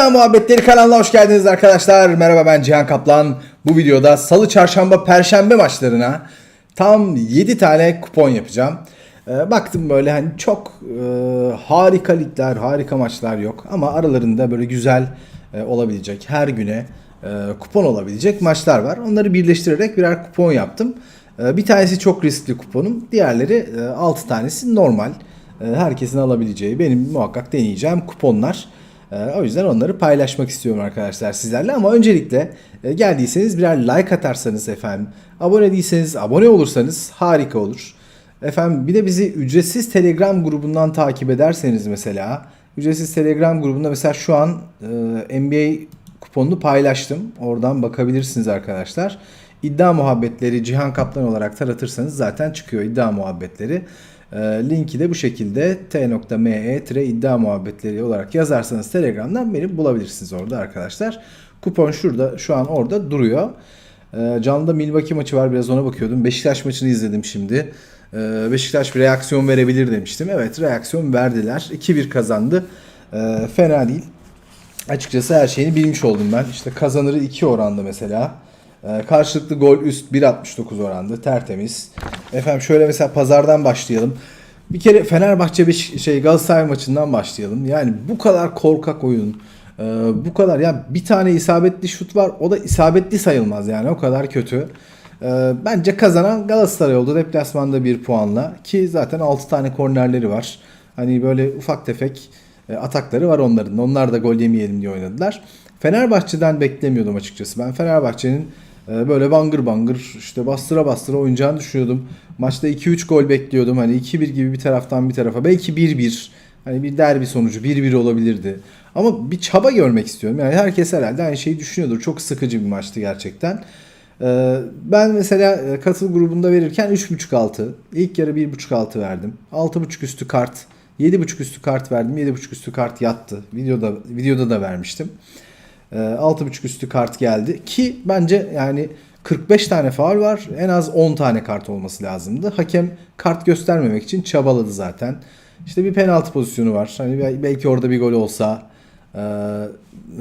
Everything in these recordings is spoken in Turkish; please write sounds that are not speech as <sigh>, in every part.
İddia Muhabbetleri kanalına hoş geldiniz arkadaşlar. Merhaba ben Cihan Kaplan. Bu videoda salı, çarşamba, perşembe maçlarına tam 7 tane kupon yapacağım. Ee, baktım böyle hani çok e, harika ligler, harika maçlar yok. Ama aralarında böyle güzel e, olabilecek, her güne e, kupon olabilecek maçlar var. Onları birleştirerek birer kupon yaptım. E, bir tanesi çok riskli kuponum. Diğerleri e, 6 tanesi normal. E, herkesin alabileceği, benim muhakkak deneyeceğim kuponlar. Ee, o yüzden onları paylaşmak istiyorum arkadaşlar sizlerle ama öncelikle e, geldiyseniz birer like atarsanız efendim, abone değilseniz abone olursanız harika olur. Efendim bir de bizi ücretsiz Telegram grubundan takip ederseniz mesela ücretsiz Telegram grubunda mesela şu an e, NBA kuponunu paylaştım. Oradan bakabilirsiniz arkadaşlar. İddia muhabbetleri Cihan Kaplan olarak taratırsanız zaten çıkıyor iddia muhabbetleri. E, linki de bu şekilde t.me iddia muhabbetleri olarak yazarsanız Telegram'dan beni bulabilirsiniz orada arkadaşlar. Kupon şurada şu an orada duruyor. E, canlıda Milwaukee maçı var biraz ona bakıyordum. Beşiktaş maçını izledim şimdi. E, Beşiktaş bir reaksiyon verebilir demiştim. Evet reaksiyon verdiler. 2-1 kazandı. E, fena değil. Açıkçası her şeyini bilmiş oldum ben. İşte kazanırı 2 oranda mesela. Ee, karşılıklı gol üst 1.69 oranda tertemiz. Efendim şöyle mesela pazardan başlayalım. Bir kere Fenerbahçe bir şey Galatasaray maçından başlayalım. Yani bu kadar korkak oyun. e, bu kadar ya bir tane isabetli şut var. O da isabetli sayılmaz yani o kadar kötü. E, bence kazanan Galatasaray oldu deplasmanda bir puanla ki zaten 6 tane kornerleri var. Hani böyle ufak tefek e, atakları var onların. Onlar da gol yemeyelim diye oynadılar. Fenerbahçe'den beklemiyordum açıkçası. Ben Fenerbahçe'nin böyle bangır bangır işte bastıra bastıra oynayacağını düşünüyordum. Maçta 2-3 gol bekliyordum. Hani 2-1 gibi bir taraftan bir tarafa. Belki 1-1. Hani bir derbi sonucu 1-1 olabilirdi. Ama bir çaba görmek istiyorum. Yani herkes herhalde aynı şeyi düşünüyordur. Çok sıkıcı bir maçtı gerçekten. Ee, Ben mesela e, katıl grubunda verirken 3.5-6. İlk yarı 1.5-6 verdim. 6.5 üstü kart. 7.5 üstü kart verdim. 7.5 üstü kart yattı. Videoda videoda da vermiştim. Ee, 6.5 üstü kart geldi ki bence yani 45 tane faul var. En az 10 tane kart olması lazımdı. Hakem kart göstermemek için çabaladı zaten. İşte bir penaltı pozisyonu var. Hani bel- belki orada bir gol olsa e,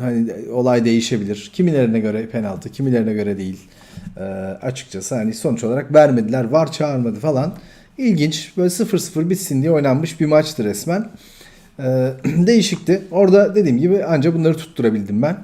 hani olay değişebilir. Kimilerine göre penaltı, kimilerine göre değil. E, açıkçası hani sonuç olarak vermediler. Var çağırmadı falan. İlginç. Böyle 0-0 bitsin diye oynanmış bir maçtı resmen. E, <clears throat> değişikti. Orada dediğim gibi ancak bunları tutturabildim ben.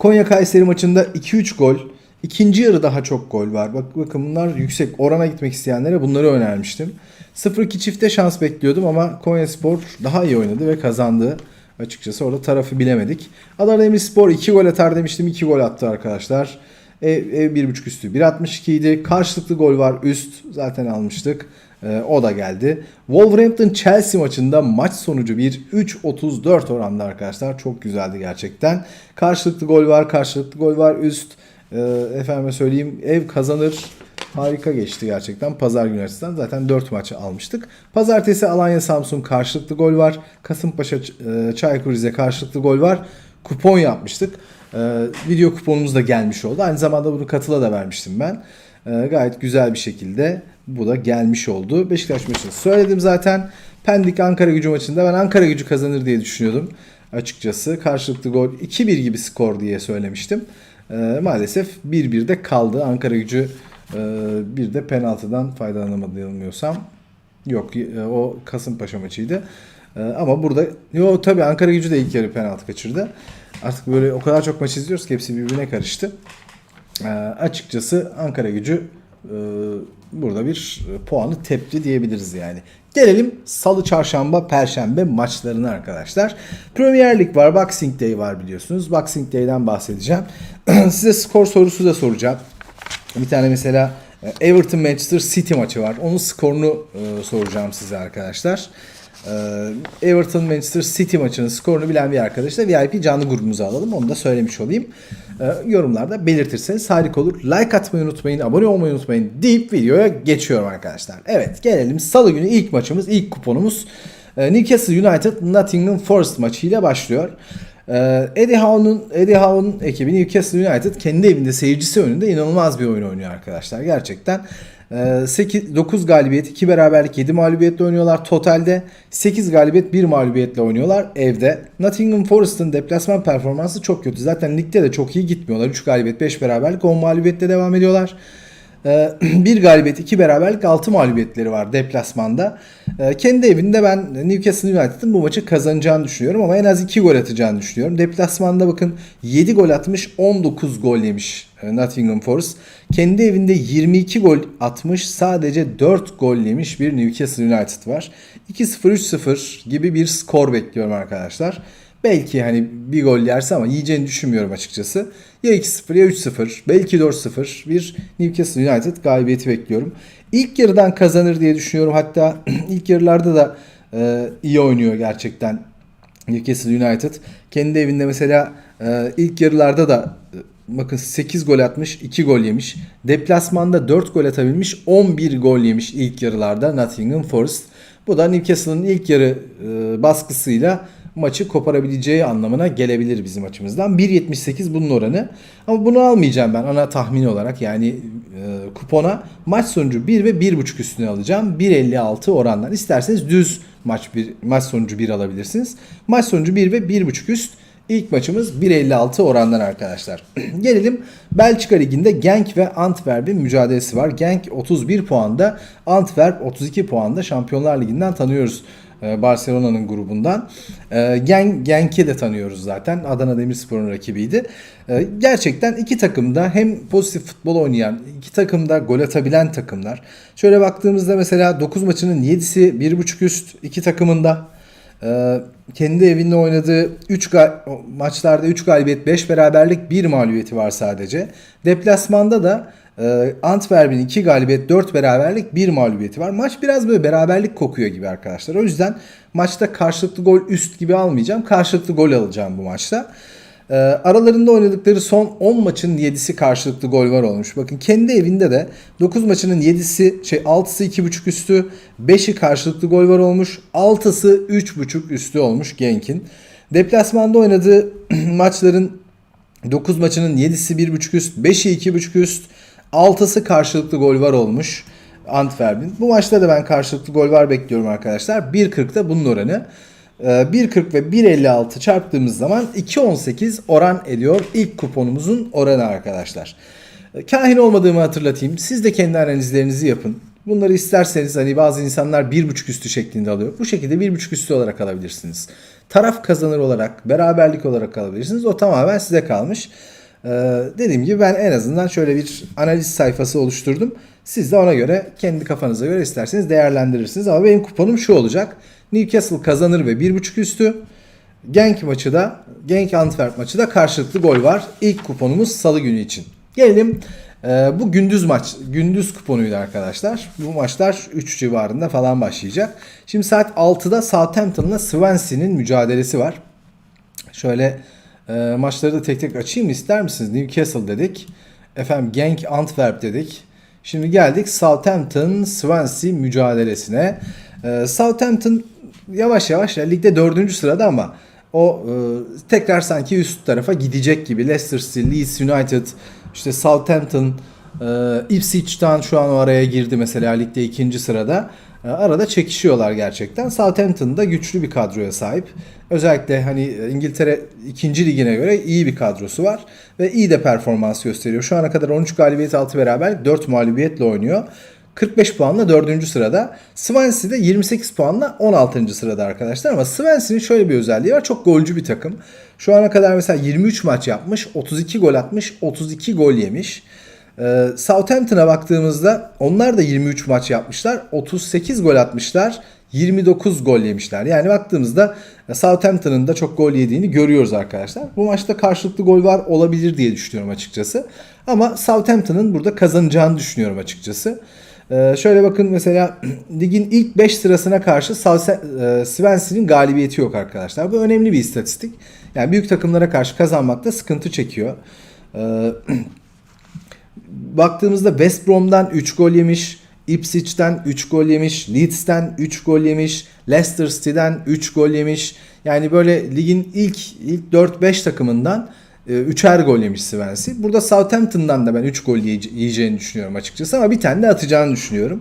Konya Kayseri maçında 2-3 gol. İkinci yarı daha çok gol var. Bak bakın bunlar yüksek. Orana gitmek isteyenlere bunları önermiştim. 0-2 çifte şans bekliyordum ama Konya Spor daha iyi oynadı ve kazandı. Açıkçası orada tarafı bilemedik. Adana Demirspor 2 gol atar demiştim. 2 gol attı arkadaşlar. Ev, ev 1.5 üstü 1.62 idi. Karşılıklı gol var üst. Zaten almıştık. Ee, o da geldi. Wolverhampton Chelsea maçında maç sonucu bir 3.34 oranda arkadaşlar. Çok güzeldi gerçekten. Karşılıklı gol var, karşılıklı gol var üst. Ee, efendime söyleyeyim ev kazanır. Harika geçti gerçekten. Pazar günü açısından zaten 4 maçı almıştık. Pazartesi Alanya Samsun karşılıklı gol var. Kasımpaşa e, Çaykur Rize karşılıklı gol var. Kupon yapmıştık. Ee, video kuponumuz da gelmiş oldu. Aynı zamanda bunu katıla da vermiştim ben. Ee, gayet güzel bir şekilde bu da gelmiş oldu. Beşiktaş maçını söyledim zaten. Pendik Ankara gücü maçında ben Ankara gücü kazanır diye düşünüyordum. Açıkçası karşılıklı gol 2-1 gibi skor diye söylemiştim. Ee, maalesef 1-1'de kaldı. Ankara gücü e, bir de penaltıdan faydalanamadı yanılmıyorsam. Yok e, o Kasımpaşa maçıydı. E, ama burada yo tabii Ankara gücü de ilk yarı penaltı kaçırdı. Artık böyle o kadar çok maç izliyoruz ki hepsi birbirine karıştı. E, açıkçası Ankara gücü e, burada bir e, puanı tepti diyebiliriz yani. Gelelim salı, çarşamba, perşembe maçlarına arkadaşlar. Premier Lig var, Boxing Day var biliyorsunuz. Boxing Day'den bahsedeceğim. <clears throat> Size skor sorusu da soracağım. Bir tane mesela e, Everton Manchester City maçı var. Onun skorunu e, soracağım size arkadaşlar. E, Everton Manchester City maçının skorunu bilen bir arkadaş da VIP canlı grubumuza alalım. Onu da söylemiş olayım. E, yorumlarda belirtirseniz harika olur. Like atmayı unutmayın, abone olmayı unutmayın deyip videoya geçiyorum arkadaşlar. Evet gelelim salı günü ilk maçımız, ilk kuponumuz. E, Newcastle United Nottingham Forest maçıyla başlıyor. Ee, Eddie Howe'un Eddie Howe'un ekibi Newcastle United kendi evinde seyircisi önünde inanılmaz bir oyun oynuyor arkadaşlar. Gerçekten 8, 9 galibiyet, 2 beraberlik, 7 mağlubiyetle oynuyorlar. Totalde 8 galibiyet, 1 mağlubiyetle oynuyorlar evde. Nottingham Forest'ın deplasman performansı çok kötü. Zaten ligde de çok iyi gitmiyorlar. 3 galibiyet, 5 beraberlik, 10 mağlubiyetle devam ediyorlar. Ee, <clears throat> bir galibiyet, iki beraberlik, altı mağlubiyetleri var deplasmanda. Ee, kendi evinde ben Newcastle United'ın bu maçı kazanacağını düşünüyorum ama en az iki gol atacağını düşünüyorum. Deplasmanda bakın 7 gol atmış, 19 gol yemiş e, Nottingham Forest. Kendi evinde 22 gol atmış, sadece 4 gol yemiş bir Newcastle United var. 2-0-3-0 gibi bir skor bekliyorum arkadaşlar. Belki hani bir gol yerse ama yiyeceğini düşünmüyorum açıkçası. Ya 2-0 ya 3-0 belki 4-0 bir Newcastle United galibiyeti bekliyorum. İlk yarıdan kazanır diye düşünüyorum. Hatta <clears throat> ilk yarılarda da e, iyi oynuyor gerçekten Newcastle United. Kendi evinde mesela e, ilk yarılarda da e, bakın 8 gol atmış 2 gol yemiş. Deplasmanda 4 gol atabilmiş 11 gol yemiş ilk yarılarda Nottingham Forest. Bu da Newcastle'ın ilk yarı e, baskısıyla maçı koparabileceği anlamına gelebilir bizim açımızdan. 1.78 bunun oranı. Ama bunu almayacağım ben ana tahmin olarak. Yani e, kupona maç sonucu 1 ve 1.5 üstüne alacağım. 1.56 orandan. İsterseniz düz maç bir maç sonucu 1 alabilirsiniz. Maç sonucu 1 ve 1.5 üst. İlk maçımız 1.56 orandan arkadaşlar. <clears throat> Gelelim Belçika Ligi'nde Genk ve Antwerp'in mücadelesi var. Genk 31 puanda, Antwerp 32 puanda Şampiyonlar Ligi'nden tanıyoruz. e, Barcelona'nın grubundan. E, Gen, Genk'i de tanıyoruz zaten. Adana Demirspor'un rakibiydi. E, Gerçekten iki takım da hem pozitif futbol oynayan, iki takım da gol atabilen takımlar. Şöyle baktığımızda mesela 9 maçının 7'si 1.5 üst iki takımında. Kendi evinde oynadığı 3 maçlarda 3 galibiyet, 5 beraberlik, 1 mağlubiyeti var sadece. Deplasmanda da e, Antwerp'in 2 galibiyet, 4 beraberlik, 1 mağlubiyeti var. Maç biraz böyle beraberlik kokuyor gibi arkadaşlar. O yüzden maçta karşılıklı gol üst gibi almayacağım. Karşılıklı gol alacağım bu maçta. Ee, aralarında oynadıkları son 10 maçın 7'si karşılıklı gol var olmuş. Bakın kendi evinde de 9 maçının 7'si şey 6'sı 2.5 üstü, 5'i karşılıklı gol var olmuş. 6'sı 3.5 üstü olmuş Genk'in. Deplasmanda oynadığı <clears throat> maçların 9 maçının 7'si 1.5 üst, 5'i 2.5 üst, 6'sı karşılıklı gol var olmuş Antwerp'in. Bu maçta da ben karşılıklı gol var bekliyorum arkadaşlar. 1.40'da bunun oranı. 1.40 ve 1.56 çarptığımız zaman 2.18 oran ediyor ilk kuponumuzun oranı arkadaşlar. Kahin olmadığımı hatırlatayım. Siz de kendi analizlerinizi yapın. Bunları isterseniz hani bazı insanlar 1.5 üstü şeklinde alıyor. Bu şekilde 1.5 üstü olarak alabilirsiniz. Taraf kazanır olarak, beraberlik olarak alabilirsiniz. O tamamen size kalmış. Ee, dediğim gibi ben en azından şöyle bir analiz sayfası oluşturdum. Siz de ona göre kendi kafanıza göre isterseniz değerlendirirsiniz. Ama benim kuponum şu olacak. Newcastle kazanır ve 1.5 üstü. Genk maçı da, Genk Antwerp maçı da karşılıklı gol var. İlk kuponumuz salı günü için. Gelelim e, bu gündüz maç, gündüz kuponuydu arkadaşlar. Bu maçlar 3 civarında falan başlayacak. Şimdi saat 6'da Southampton'la Swansea'nin mücadelesi var. Şöyle e, maçları da tek tek açayım ister misiniz? Newcastle dedik. Efendim Genk Antwerp dedik. Şimdi geldik Southampton Swansea mücadelesine. E, Southampton yavaş yavaş ya, ligde dördüncü sırada ama o e, tekrar sanki üst tarafa gidecek gibi. Leicester City, Leeds United, işte Southampton, e, Ipswich'tan şu an o araya girdi mesela ligde ikinci sırada. E, arada çekişiyorlar gerçekten. Southampton da güçlü bir kadroya sahip. Özellikle hani İngiltere ikinci ligine göre iyi bir kadrosu var ve iyi de performans gösteriyor. Şu ana kadar 13 galibiyet 6 beraber 4 mağlubiyetle oynuyor. 45 puanla 4. sırada. Swansea de 28 puanla 16. sırada arkadaşlar. Ama Swansea'nin şöyle bir özelliği var. Çok golcü bir takım. Şu ana kadar mesela 23 maç yapmış. 32 gol atmış. 32 gol yemiş. Ee, Southampton'a baktığımızda onlar da 23 maç yapmışlar. 38 gol atmışlar. 29 gol yemişler. Yani baktığımızda Southampton'ın da çok gol yediğini görüyoruz arkadaşlar. Bu maçta karşılıklı gol var olabilir diye düşünüyorum açıkçası. Ama Southampton'ın burada kazanacağını düşünüyorum açıkçası. Ee, şöyle bakın mesela <clears throat> ligin ilk 5 sırasına karşı e, galibiyeti yok arkadaşlar. Bu önemli bir istatistik. Yani büyük takımlara karşı kazanmakta sıkıntı çekiyor. Ee, <clears throat> baktığımızda West Brom'dan 3 gol yemiş. Ipswich'ten 3 gol yemiş. Leeds'ten 3 gol yemiş. Leicester City'den 3 gol yemiş. Yani böyle ligin ilk ilk 4-5 takımından üçer gol yemiş Swansea. Burada Southampton'dan da ben 3 gol yiye- yiyeceğini düşünüyorum açıkçası ama bir tane de atacağını düşünüyorum.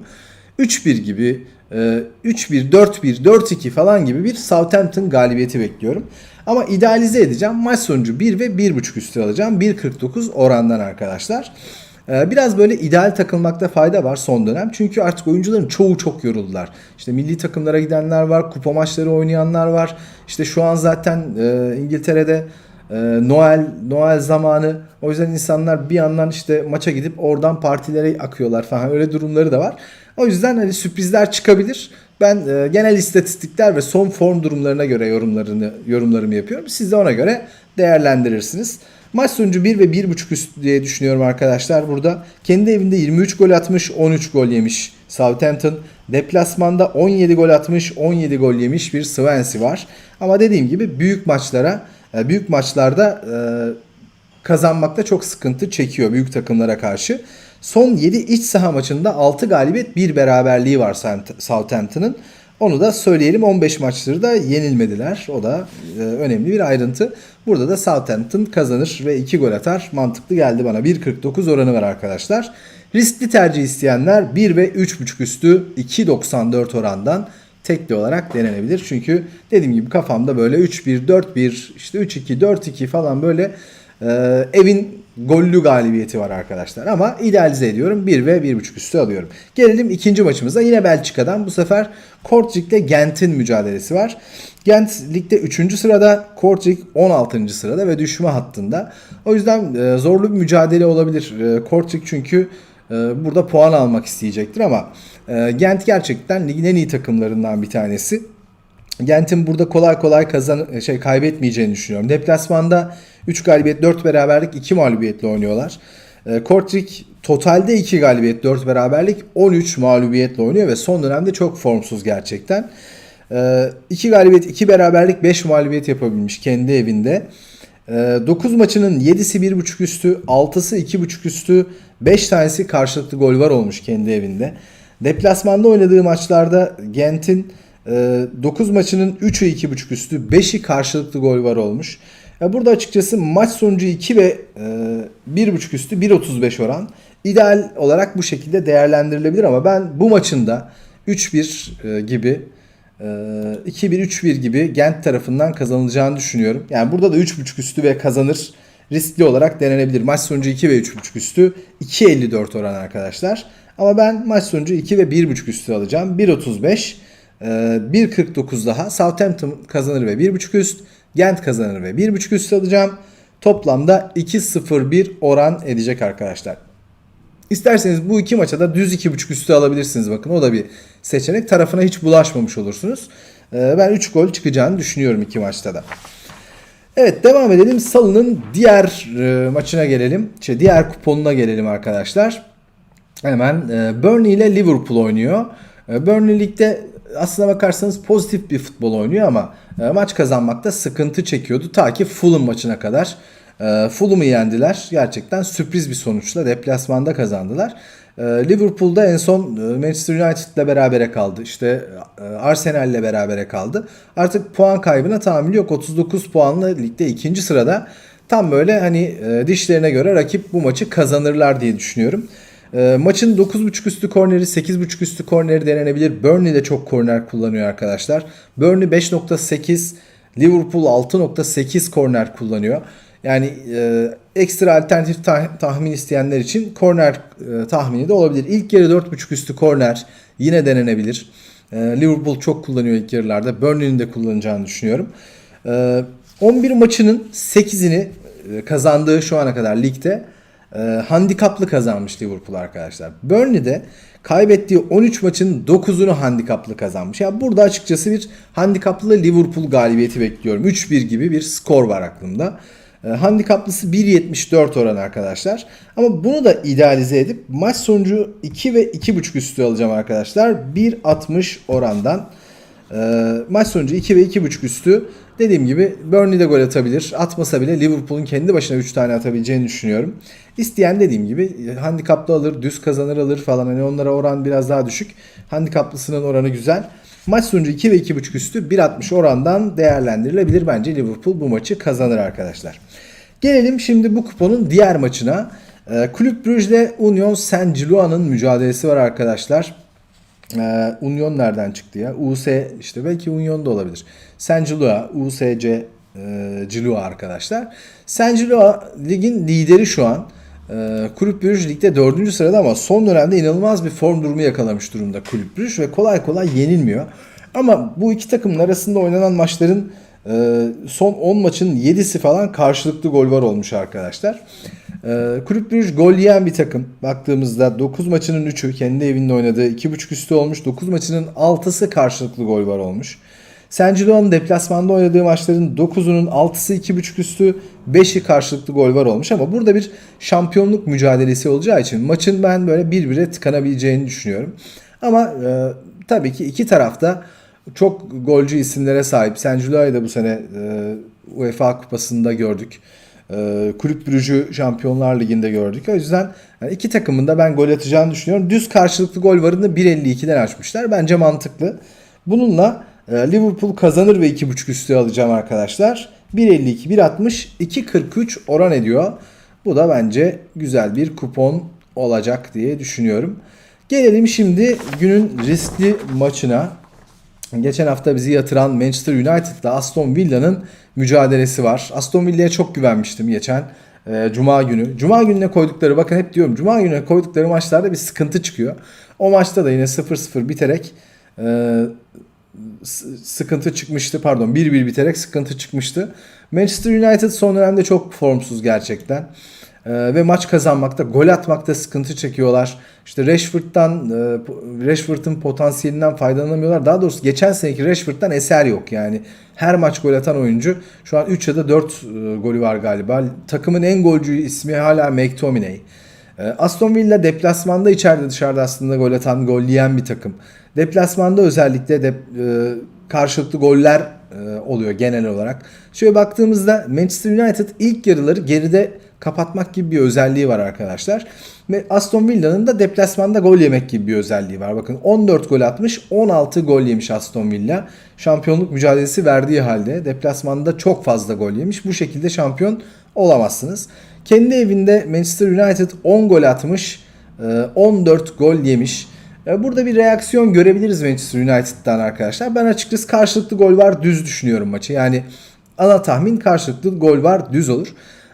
3-1 gibi, e, 3-1, 4-1, 4-2 falan gibi bir Southampton galibiyeti bekliyorum. Ama idealize edeceğim. Maç sonucu 1 ve 1.5 üstü alacağım. 1.49 orandan arkadaşlar. Ee, Biraz böyle ideal takılmakta fayda var son dönem. Çünkü artık oyuncuların çoğu çok yoruldular. İşte milli takımlara gidenler var, kupa maçları oynayanlar var. İşte şu an zaten e, İngiltere'de e, Noel Noel zamanı. O yüzden insanlar bir yandan işte maça gidip oradan partilere akıyorlar falan. Öyle durumları da var. O yüzden hani sürprizler çıkabilir. Ben e, genel istatistikler ve son form durumlarına göre yorumlarını yorumlarımı yapıyorum. Siz de ona göre değerlendirirsiniz. Maç sonucu 1 ve 1.5 üst diye düşünüyorum arkadaşlar burada. Kendi evinde 23 gol atmış, 13 gol yemiş Southampton. Deplasmanda 17 gol atmış, 17 gol yemiş bir Swansea var. Ama dediğim gibi büyük maçlara, e, büyük maçlarda e, kazanmakta çok sıkıntı çekiyor büyük takımlara karşı. Son 7 iç saha maçında 6 galibiyet 1 beraberliği var Southampton'ın. Onu da söyleyelim 15 maçları da yenilmediler. O da e, önemli bir ayrıntı. Burada da Southampton kazanır ve 2 gol atar. Mantıklı geldi bana. 1.49 oranı var arkadaşlar. Riskli tercih isteyenler 1 ve 3.5 üstü 2.94 orandan tekli olarak denenebilir. Çünkü dediğim gibi kafamda böyle 3-1, 4-1, işte 3-2, 4-2 falan böyle e, evin gollü galibiyeti var arkadaşlar. Ama idealize ediyorum. 1 ve 1.5 üstü alıyorum. Gelelim ikinci maçımıza. Yine Belçika'dan bu sefer Kortrijk Gent'in mücadelesi var. Gent ligde 3. sırada, Kortrijk 16. sırada ve düşme hattında. O yüzden e, zorlu bir mücadele olabilir. E, Kortrijk çünkü e, burada puan almak isteyecektir ama e, Gent gerçekten ligin en iyi takımlarından bir tanesi. Gent'in burada kolay kolay kazan şey kaybetmeyeceğini düşünüyorum. Deplasmanda 3 galibiyet 4 beraberlik 2 mağlubiyetle oynuyorlar. E, totalde 2 galibiyet 4 beraberlik 13 mağlubiyetle oynuyor ve son dönemde çok formsuz gerçekten. 2 galibiyet 2 beraberlik 5 mağlubiyet yapabilmiş kendi evinde. 9 maçının 7'si 1.5 üstü, 6'sı 2.5 üstü, 5 tanesi karşılıklı gol var olmuş kendi evinde. Deplasmanda oynadığı maçlarda Gent'in 9 maçının 3'ü 2.5 üstü, 5'i karşılıklı gol var olmuş. Burada açıkçası maç sonucu 2 ve e, 1.5 üstü 1.35 oran ideal olarak bu şekilde değerlendirilebilir ama ben bu maçında 3-1 e, gibi e, 2-1-3-1 gibi Gent tarafından kazanılacağını düşünüyorum. Yani burada da 3.5 üstü ve kazanır riskli olarak denenebilir. Maç sonucu 2 ve 3.5 üstü 2.54 oran arkadaşlar. Ama ben maç sonucu 2 ve 1.5 üstü alacağım. 1.35 e, 1.49 daha Southampton kazanır ve 1.5 üst. Gent kazanır ve 1.5 üst alacağım. Toplamda 2-0-1 oran edecek arkadaşlar. İsterseniz bu iki maça da düz 2.5 üstü alabilirsiniz. Bakın o da bir seçenek. Tarafına hiç bulaşmamış olursunuz. Ee, Ben 3 gol çıkacağını düşünüyorum iki maçta da. Evet devam edelim. Salı'nın diğer e, maçına gelelim. Şey, diğer kuponuna gelelim arkadaşlar. Hemen e, Burnley ile Liverpool oynuyor. E, Burnley ligde aslına bakarsanız pozitif bir futbol oynuyor ama e, maç kazanmakta sıkıntı çekiyordu. Ta ki Fulham maçına kadar. Fulham'ı yendiler. Gerçekten sürpriz bir sonuçla deplasmanda kazandılar. Liverpool'da en son Manchester United'la berabere kaldı. İşte Arsenal'le berabere kaldı. Artık puan kaybına tahammül yok. 39 puanla ligde ikinci sırada. Tam böyle hani dişlerine göre rakip bu maçı kazanırlar diye düşünüyorum. E, maçın 9.5 üstü korneri, 8.5 üstü korneri denenebilir. Burnley de çok korner kullanıyor arkadaşlar. Burnley 5.8, Liverpool 6.8 korner kullanıyor. Yani e, ekstra alternatif tah- tahmin isteyenler için korner e, tahmini de olabilir. İlk yarı 4.5 üstü korner yine denenebilir. E, Liverpool çok kullanıyor ilk yarılarda. Burnley'nin de kullanacağını düşünüyorum. E, 11 maçının 8'ini e, kazandığı şu ana kadar ligde e, handikaplı kazanmış Liverpool arkadaşlar. Burnley'de kaybettiği 13 maçın 9'unu handikaplı kazanmış. Ya yani burada açıkçası bir handikaplı Liverpool galibiyeti bekliyorum. 3-1 gibi bir skor var aklımda. E, handikaplısı 1.74 oran arkadaşlar. Ama bunu da idealize edip maç sonucu 2 ve 2.5 üstü alacağım arkadaşlar. 1.60 orandan. E, maç sonucu 2 ve 2.5 üstü. Dediğim gibi Burnley de gol atabilir. Atmasa bile Liverpool'un kendi başına 3 tane atabileceğini düşünüyorum. İsteyen dediğim gibi handikaplı alır, düz kazanır alır falan. Hani onlara oran biraz daha düşük. Handikaplısının oranı güzel. Maç sonucu 2 ve 2.5 üstü 1.60 orandan değerlendirilebilir. Bence Liverpool bu maçı kazanır arkadaşlar. Gelelim şimdi bu kuponun diğer maçına. Ee, Kulüp Brugge ile Union Saint-Gillois'ın mücadelesi var arkadaşlar. Ee, Union nereden çıktı ya? US işte belki Union da olabilir. Saint-Gillois, USC e, Gillois arkadaşlar. Saint-Gillois ligin lideri şu an. Ee, Kulüp Brugge ligde 4. sırada ama son dönemde inanılmaz bir form durumu yakalamış durumda Kulüp Brugge ve kolay kolay yenilmiyor. Ama bu iki takımın arasında oynanan maçların e, son 10 maçın 7'si falan karşılıklı gol var olmuş arkadaşlar. E, Kulüp Brugge gol yiyen bir takım. Baktığımızda 9 maçının 3'ü kendi evinde oynadığı 2.5 üstü olmuş. 9 maçının 6'sı karşılıklı gol var olmuş. Saint-Gillois'un deplasmanda oynadığı maçların 9'unun 6'sı 2.5 üstü 5'i karşılıklı gol var olmuş ama burada bir şampiyonluk mücadelesi olacağı için maçın ben böyle birbirine tıkanabileceğini düşünüyorum. Ama e, tabii ki iki tarafta çok golcü isimlere sahip. Saint-Gillois'u da bu sene e, UEFA kupasında gördük. E, Kulüp Brugge'ü Şampiyonlar Ligi'nde gördük. O yüzden yani iki takımın da ben gol atacağını düşünüyorum. Düz karşılıklı gol varını 1.52'den açmışlar. Bence mantıklı. Bununla e, Liverpool kazanır ve 2.5 üstü alacağım arkadaşlar. 1.52, 1.60, 2.43 oran ediyor. Bu da bence güzel bir kupon olacak diye düşünüyorum. Gelelim şimdi günün riskli maçına. Geçen hafta bizi yatıran Manchester United'la Aston Villa'nın mücadelesi var. Aston Villa'ya çok güvenmiştim geçen e, Cuma günü. Cuma gününe koydukları bakın hep diyorum Cuma gününe koydukları maçlarda bir sıkıntı çıkıyor. O maçta da yine 0-0 biterek e, sıkıntı çıkmıştı. Pardon 1-1 biterek sıkıntı çıkmıştı. Manchester United son dönemde çok formsuz gerçekten. Ee, ve maç kazanmakta, gol atmakta sıkıntı çekiyorlar. İşte Rashford'dan, e, Rashford'un potansiyelinden faydalanamıyorlar. Daha doğrusu geçen seneki Rashford'dan eser yok yani. Her maç gol atan oyuncu. Şu an 3 ya da 4 e, golü var galiba. Takımın en golcü ismi hala McTominay. E, Aston Villa deplasmanda içeride dışarıda aslında gol atan, gol yiyen bir takım. Deplasmanda özellikle de, e, karşılıklı goller oluyor genel olarak. Şöyle baktığımızda Manchester United ilk yarıları geride kapatmak gibi bir özelliği var arkadaşlar. Ve Aston Villa'nın da deplasmanda gol yemek gibi bir özelliği var. Bakın 14 gol atmış, 16 gol yemiş Aston Villa. Şampiyonluk mücadelesi verdiği halde deplasmanda çok fazla gol yemiş. Bu şekilde şampiyon olamazsınız. Kendi evinde Manchester United 10 gol atmış, 14 gol yemiş. Burada bir reaksiyon görebiliriz Manchester United'dan arkadaşlar. Ben açıkçası karşılıklı gol var düz düşünüyorum maçı. Yani ana tahmin karşılıklı gol var düz olur.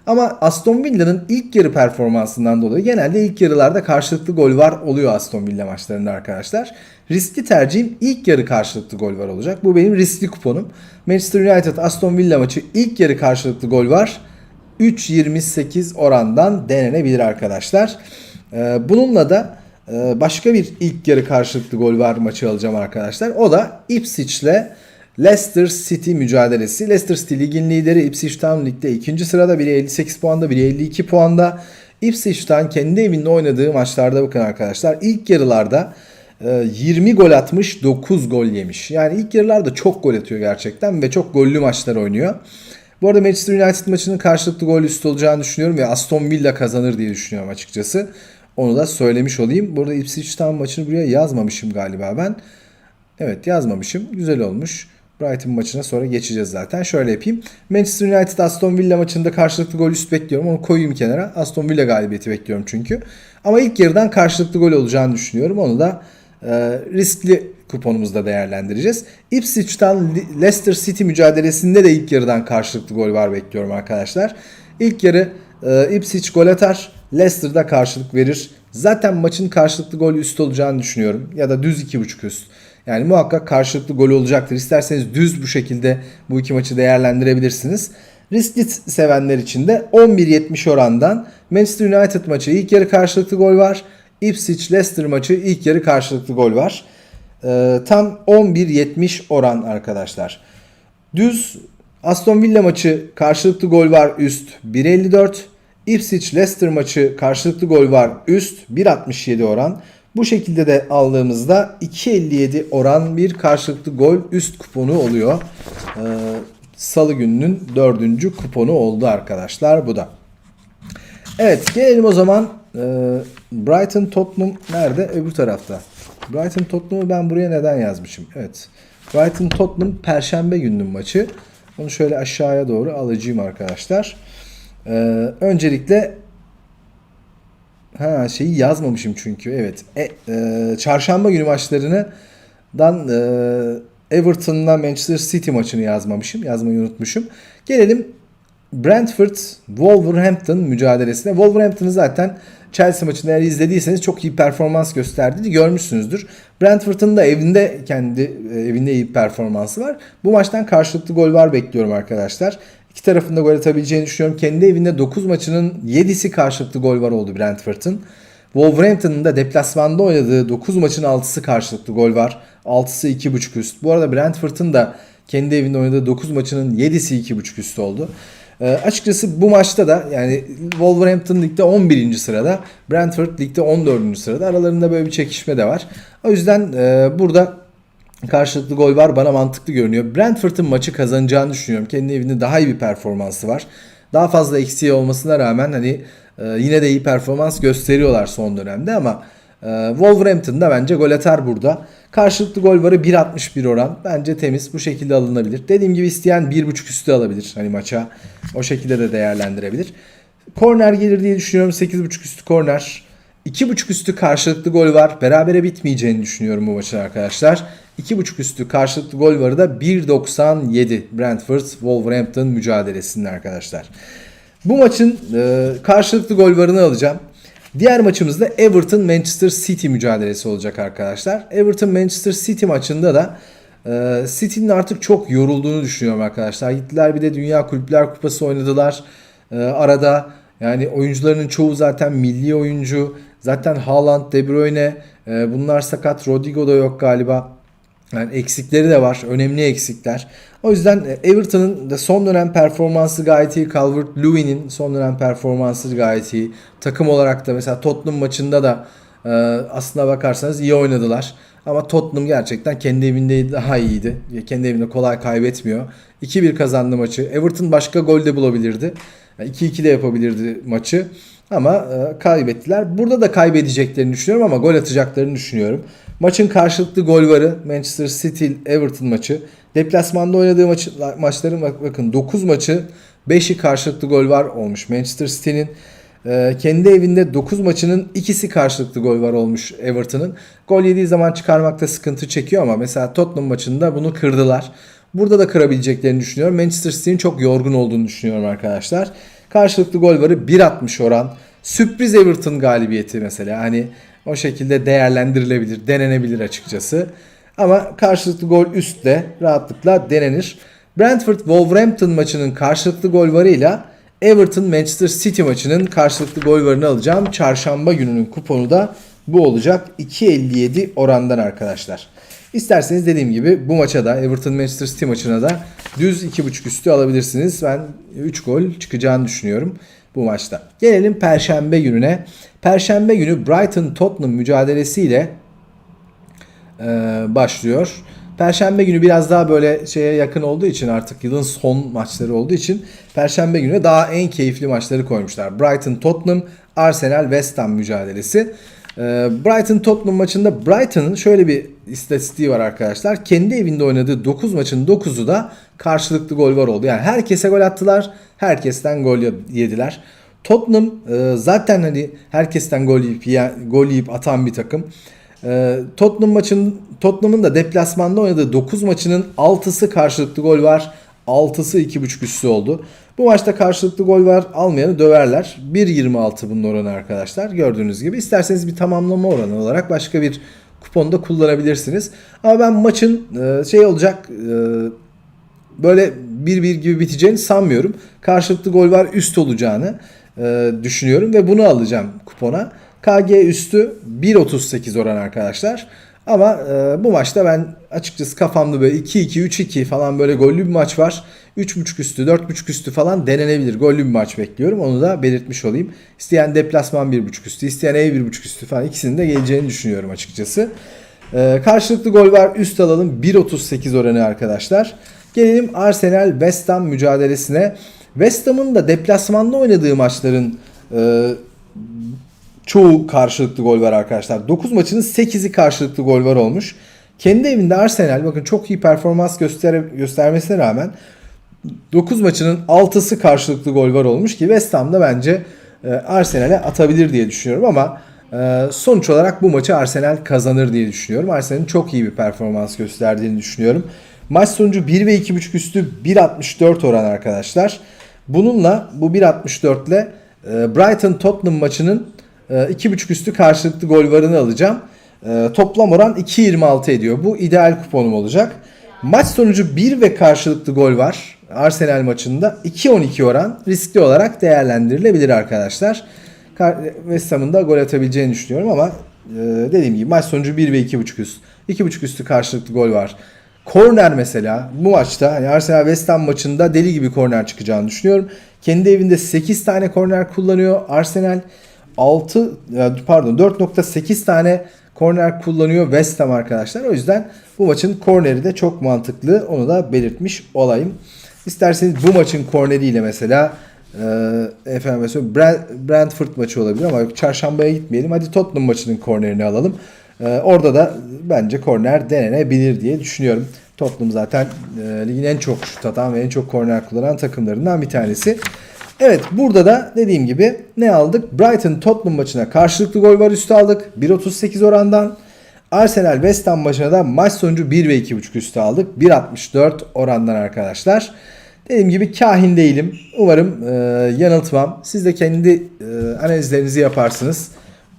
Ama Aston Villa'nın ilk yarı performansından dolayı genelde ilk yarılarda karşılıklı gol var oluyor Aston Villa maçlarında arkadaşlar. Riskli tercihim ilk yarı karşılıklı gol var olacak. Bu benim riskli kuponum. Manchester United Aston Villa maçı ilk yarı karşılıklı gol var. 3.28 orandan denenebilir arkadaşlar. Bununla da başka bir ilk yarı karşılıklı gol var maçı alacağım arkadaşlar. O da Ipswich'le Leicester City mücadelesi. Leicester City ligin lideri Ipswich Town ligde ikinci sırada. Biri 58 puanda, biri 52 puanda. Ipswich Town kendi evinde oynadığı maçlarda bakın arkadaşlar. İlk yarılarda 20 gol atmış, 9 gol yemiş. Yani ilk yarılarda çok gol atıyor gerçekten ve çok gollü maçlar oynuyor. Bu arada Manchester United maçının karşılıklı gol üstü olacağını düşünüyorum ve Aston Villa kazanır diye düşünüyorum açıkçası. Onu da söylemiş olayım. Burada Ipswich Town maçını buraya yazmamışım galiba ben. Evet yazmamışım. Güzel olmuş. Brighton maçına sonra geçeceğiz zaten. Şöyle yapayım. Manchester United Aston Villa maçında karşılıklı gol üst bekliyorum. Onu koyayım kenara. Aston Villa galibiyeti bekliyorum çünkü. Ama ilk yarıdan karşılıklı gol olacağını düşünüyorum. Onu da e, riskli kuponumuzda değerlendireceğiz. Ipswich'tan Leicester City mücadelesinde de ilk yarıdan karşılıklı gol var bekliyorum arkadaşlar. İlk yarı e, Ipswich gol atar. Leicester'da karşılık verir. Zaten maçın karşılıklı gol üst olacağını düşünüyorum. Ya da düz 2.5 üst. Yani muhakkak karşılıklı gol olacaktır. İsterseniz düz bu şekilde bu iki maçı değerlendirebilirsiniz. Riskli sevenler için de 11.70 orandan Manchester United maçı ilk yarı karşılıklı gol var. Ipswich Leicester maçı ilk yarı karşılıklı gol var. Ee, tam 11.70 oran arkadaşlar. Düz Aston Villa maçı karşılıklı gol var üst 1.54. Ipswich Leicester maçı karşılıklı gol var üst 1.67 oran. Bu şekilde de aldığımızda 2.57 oran bir karşılıklı gol üst kuponu oluyor. Ee, Salı gününün dördüncü kuponu oldu arkadaşlar bu da. Evet gelelim o zaman e, Brighton Tottenham nerede? Öbür tarafta. Brighton Tottenham'ı ben buraya neden yazmışım? Evet. Brighton Tottenham Perşembe gününün maçı. Onu şöyle aşağıya doğru alacağım arkadaşlar. Ee, öncelikle ha şeyi yazmamışım çünkü evet. E, e, çarşamba günü maçlarını dan e, Everton'la Manchester City maçını yazmamışım. Yazmayı unutmuşum. Gelelim Brentford Wolverhampton mücadelesine. Wolverhampton'ı zaten Chelsea maçında eğer izlediyseniz çok iyi performans gösterdiğini görmüşsünüzdür. Brentford'un da evinde kendi e, evinde iyi performansı var. Bu maçtan karşılıklı gol var bekliyorum arkadaşlar. İki tarafında gol atabileceğini düşünüyorum. Kendi evinde 9 maçının 7'si karşılıklı gol var oldu Brentford'un. Wolverhampton'ın da deplasmanda oynadığı 9 maçın 6'sı karşılıklı gol var. 6'sı 2.5 üst. Bu arada Brentford'un da kendi evinde oynadığı 9 maçının 7'si 2.5 üst oldu. E, açıkçası bu maçta da yani Wolverhampton ligde 11. sırada, Brentford ligde 14. sırada. Aralarında böyle bir çekişme de var. O yüzden e, burada karşılıklı gol var bana mantıklı görünüyor. Brentford'un maçı kazanacağını düşünüyorum. Kendi evinde daha iyi bir performansı var. Daha fazla eksiği olmasına rağmen hani e, yine de iyi performans gösteriyorlar son dönemde ama e, Wolverhampton da bence gol atar burada. Karşılıklı gol varı 1.61 oran. Bence temiz. Bu şekilde alınabilir. Dediğim gibi isteyen 1.5 üstü alabilir hani maça. O şekilde de değerlendirebilir. Korner gelir diye düşünüyorum. 8.5 üstü korner. 2.5 üstü karşılıklı gol var. Berabere bitmeyeceğini düşünüyorum bu maçın arkadaşlar. 2.5 üstü karşılıklı gol varı da 1.97 Brentford Wolverhampton mücadelesinde arkadaşlar. Bu maçın e, karşılıklı gol varını alacağım. Diğer maçımız da Everton Manchester City mücadelesi olacak arkadaşlar. Everton Manchester City maçında da e, City'nin artık çok yorulduğunu düşünüyorum arkadaşlar. Gittiler bir de Dünya Kulüpler Kupası oynadılar. E, arada yani oyuncularının çoğu zaten milli oyuncu. Zaten Haaland, De Bruyne e, bunlar sakat. Rodrigo da yok galiba. Yani eksikleri de var. Önemli eksikler. O yüzden e, Everton'ın da son dönem performansı gayet iyi. Calvert-Lewin'in son dönem performansı gayet iyi. Takım olarak da mesela Tottenham maçında da e, aslına bakarsanız iyi oynadılar. Ama Tottenham gerçekten kendi evinde daha iyiydi. Kendi evinde kolay kaybetmiyor. 2-1 kazandı maçı. Everton başka gol de bulabilirdi. 2-2 de yapabilirdi maçı. Ama e, kaybettiler. Burada da kaybedeceklerini düşünüyorum ama gol atacaklarını düşünüyorum. Maçın karşılıklı gol varı Manchester City Everton maçı. Deplasmanda oynadığı maçı, maçların bak- bakın 9 maçı 5'i karşılıklı gol var olmuş Manchester City'nin. E, kendi evinde 9 maçının ikisi karşılıklı gol var olmuş Everton'ın. Gol yediği zaman çıkarmakta sıkıntı çekiyor ama mesela Tottenham maçında bunu kırdılar. Burada da kırabileceklerini düşünüyorum. Manchester City'nin çok yorgun olduğunu düşünüyorum arkadaşlar. Karşılıklı gol varı 1.60 oran. Sürpriz Everton galibiyeti mesela. Hani o şekilde değerlendirilebilir, denenebilir açıkçası. Ama karşılıklı gol üstte rahatlıkla denenir. Brentford Wolverhampton maçının karşılıklı gol varıyla Everton Manchester City maçının karşılıklı gol varını alacağım. Çarşamba gününün kuponu da bu olacak. 2.57 orandan arkadaşlar. İsterseniz dediğim gibi bu maça da Everton Manchester City maçına da düz 2.5 üstü alabilirsiniz. Ben 3 gol çıkacağını düşünüyorum bu maçta. Gelelim Perşembe gününe. Perşembe günü Brighton Tottenham mücadelesiyle e, başlıyor. Perşembe günü biraz daha böyle şeye yakın olduğu için artık yılın son maçları olduğu için Perşembe günü daha en keyifli maçları koymuşlar. Brighton Tottenham, Arsenal West Ham mücadelesi. Ee, Brighton Tottenham maçında Brighton'ın şöyle bir istatistiği var arkadaşlar. Kendi evinde oynadığı 9 maçın 9'u da karşılıklı gol var oldu. Yani herkese gol attılar. Herkesten gol yediler. Tottenham e, zaten hani herkesten gol yiyip, gol yiyip atan bir takım. E, Tottenham maçın Tottenham'ın da deplasmanda oynadığı 9 maçının 6'sı karşılıklı gol var. 6'sı 2.5 üstü oldu. Bu maçta karşılıklı gol var. Almayanı döverler. 1.26 bunun oranı arkadaşlar. Gördüğünüz gibi. İsterseniz bir tamamlama oranı olarak başka bir kuponda kullanabilirsiniz. Ama ben maçın e, şey olacak e, böyle 1-1 gibi biteceğini sanmıyorum. Karşılıklı gol var üst olacağını e, düşünüyorum ve bunu alacağım kupona. KG üstü 1.38 oran arkadaşlar. Ama e, bu maçta ben açıkçası kafamda böyle 2-2, 3-2 falan böyle gollü bir maç var. 3.5 üstü, 4.5 üstü falan denenebilir. Gollü bir maç bekliyorum. Onu da belirtmiş olayım. İsteyen deplasman 1.5 üstü, isteyen ev 1.5 üstü falan ikisinin de geleceğini düşünüyorum açıkçası. E, karşılıklı gol var. Üst alalım. 1.38 oranı arkadaşlar. Gelelim Arsenal West Ham mücadelesine. West Ham'ın da deplasmanda oynadığı maçların e, çoğu karşılıklı gol var arkadaşlar. 9 maçının 8'i karşılıklı gol var olmuş. Kendi evinde Arsenal bakın çok iyi performans göster göstermesine rağmen 9 maçının 6'sı karşılıklı gol var olmuş ki West Ham'da bence e, Arsenal'e atabilir diye düşünüyorum ama e, sonuç olarak bu maçı Arsenal kazanır diye düşünüyorum. Arsenal'in çok iyi bir performans gösterdiğini düşünüyorum. Maç sonucu 1 ve 2.5 üstü 1.64 oran arkadaşlar. Bununla bu 1.64 ile e, Brighton Tottenham maçının e, 2.5 üstü karşılıklı gol varını alacağım. Toplam oran 2.26 ediyor. Bu ideal kuponum olacak. Maç sonucu 1 ve karşılıklı gol var. Arsenal maçında 2.12 oran riskli olarak değerlendirilebilir arkadaşlar. West Ham'ın da gol atabileceğini düşünüyorum ama e, dediğim gibi maç sonucu 1 ve 2.5 üst. 2.5 üstü karşılıklı gol var. Korner mesela bu maçta hani Arsenal West Ham maçında deli gibi korner çıkacağını düşünüyorum. Kendi evinde 8 tane korner kullanıyor. Arsenal 6 pardon 4.8 tane korner kullanıyor West Ham arkadaşlar. O yüzden bu maçın korneri de çok mantıklı. Onu da belirtmiş olayım. İsterseniz bu maçın korneriyle mesela e, efendim Brent- Brentford maçı olabilir ama yok, çarşambaya gitmeyelim. Hadi Tottenham maçının kornerini alalım. E, orada da bence korner denenebilir diye düşünüyorum. Tottenham zaten e, ligin en çok şut atan ve en çok korner kullanan takımlarından bir tanesi. Evet burada da dediğim gibi ne aldık? Brighton Tottenham maçına karşılıklı gol var üstü aldık. 1.38 orandan. Arsenal West Ham maçına da maç sonucu 1 ve 2.5 üstü aldık. 1.64 orandan arkadaşlar. Dediğim gibi kahin değilim. Umarım e, yanıltmam. Siz de kendi e, analizlerinizi yaparsınız.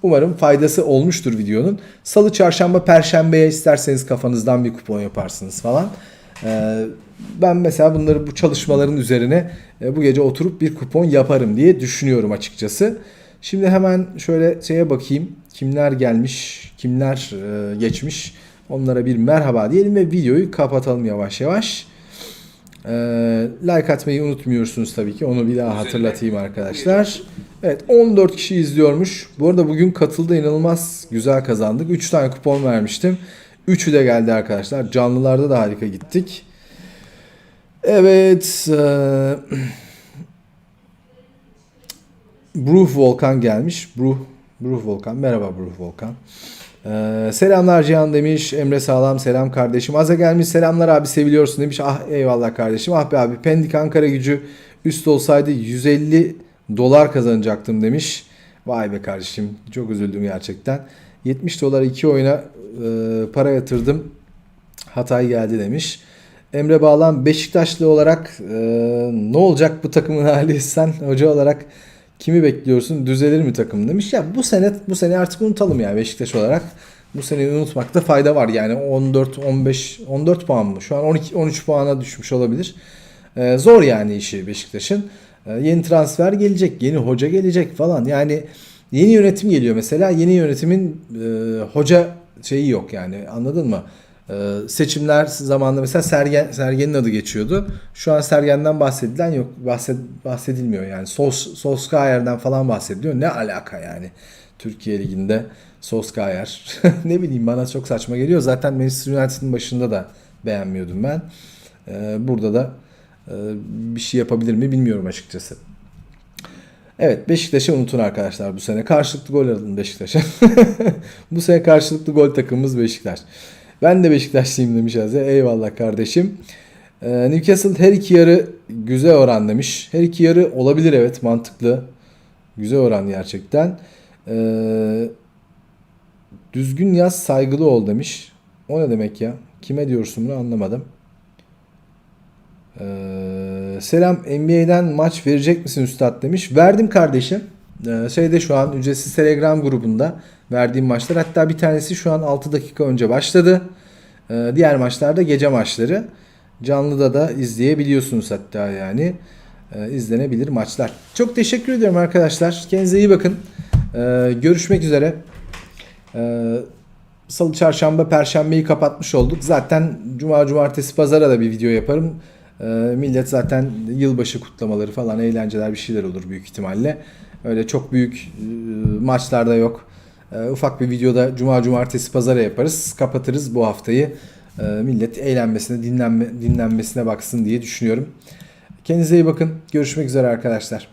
Umarım faydası olmuştur videonun. Salı, çarşamba, perşembeye isterseniz kafanızdan bir kupon yaparsınız falan. Ee, ben mesela bunları bu çalışmaların üzerine e, bu gece oturup bir kupon yaparım diye düşünüyorum açıkçası. Şimdi hemen şöyle şeye bakayım. Kimler gelmiş, kimler e, geçmiş. Onlara bir merhaba diyelim ve videoyu kapatalım yavaş yavaş. Ee, like atmayı unutmuyorsunuz tabii ki. Onu bir daha hatırlatayım arkadaşlar. Evet 14 kişi izliyormuş. Bu arada bugün katıldı inanılmaz güzel kazandık. 3 tane kupon vermiştim. 3'ü de geldi arkadaşlar. Canlılarda da harika gittik. Evet. E, <clears throat> Bruh Volkan gelmiş. Bruh, Bruh Volkan. Merhaba Bruh Volkan. Ee, selamlar Cihan demiş. Emre Sağlam selam kardeşim. Aza gelmiş selamlar abi seviliyorsun demiş. Ah eyvallah kardeşim. Ah be abi Pendik Ankara gücü üst olsaydı 150 dolar kazanacaktım demiş. Vay be kardeşim çok üzüldüm gerçekten. 70 dolar iki oyuna e, para yatırdım. Hatay geldi demiş. Emre Bağlan Beşiktaşlı olarak e, ne olacak bu takımın hali <laughs> sen hoca olarak kimi bekliyorsun düzelir mi takım demiş. Ya bu sene bu sene artık unutalım yani Beşiktaş olarak. Bu seneyi unutmakta fayda var yani 14 15 14 puan mı? Şu an 12 13 puana düşmüş olabilir. E, zor yani işi Beşiktaş'ın. E, yeni transfer gelecek, yeni hoca gelecek falan. Yani yeni yönetim geliyor mesela. Yeni yönetimin e, hoca şeyi yok yani anladın mı? Ee, seçimler zamanında mesela Sergen Sergen'in adı geçiyordu. Şu an Sergen'den bahsedilen yok. Bahsed, bahsedilmiyor yani. Sos, Solskjaer'den falan bahsediliyor. Ne alaka yani? Türkiye Ligi'nde Solskjaer. <laughs> ne bileyim bana çok saçma geliyor. Zaten Manchester United'ın başında da beğenmiyordum ben. Ee, burada da e, bir şey yapabilir mi bilmiyorum açıkçası. Evet Beşiktaş'ı unutun arkadaşlar bu sene. Karşılıklı gol alın Beşiktaş'a. <laughs> bu sene karşılıklı gol takımımız Beşiktaş. Ben de Beşiktaşlıyım demiş Aze. Eyvallah kardeşim. Ee, Newcastle her iki yarı güzel oran demiş. Her iki yarı olabilir evet mantıklı. Güzel oran gerçekten. Ee, düzgün yaz saygılı ol demiş. O ne demek ya? Kime diyorsun bunu anlamadım. Ee, selam NBA'den maç verecek misin üstad demiş. Verdim kardeşim. Ee, şeyde şu an ücretsiz Telegram grubunda verdiğim maçlar. Hatta bir tanesi şu an 6 dakika önce başladı. Ee, diğer maçlar da gece maçları. Canlıda da izleyebiliyorsunuz hatta yani. Ee, izlenebilir maçlar. Çok teşekkür ediyorum arkadaşlar. Kendinize iyi bakın. Görüşmek üzere. Salı, çarşamba, perşembeyi kapatmış olduk. Zaten cuma, cumartesi, pazara da bir video yaparım. Millet zaten yılbaşı kutlamaları falan eğlenceler bir şeyler olur büyük ihtimalle. Öyle çok büyük e, maçlarda yok. E, ufak bir videoda cuma cumartesi pazara yaparız. Kapatırız bu haftayı. E, millet eğlenmesine, dinlenme, dinlenmesine baksın diye düşünüyorum. Kendinize iyi bakın. Görüşmek üzere arkadaşlar.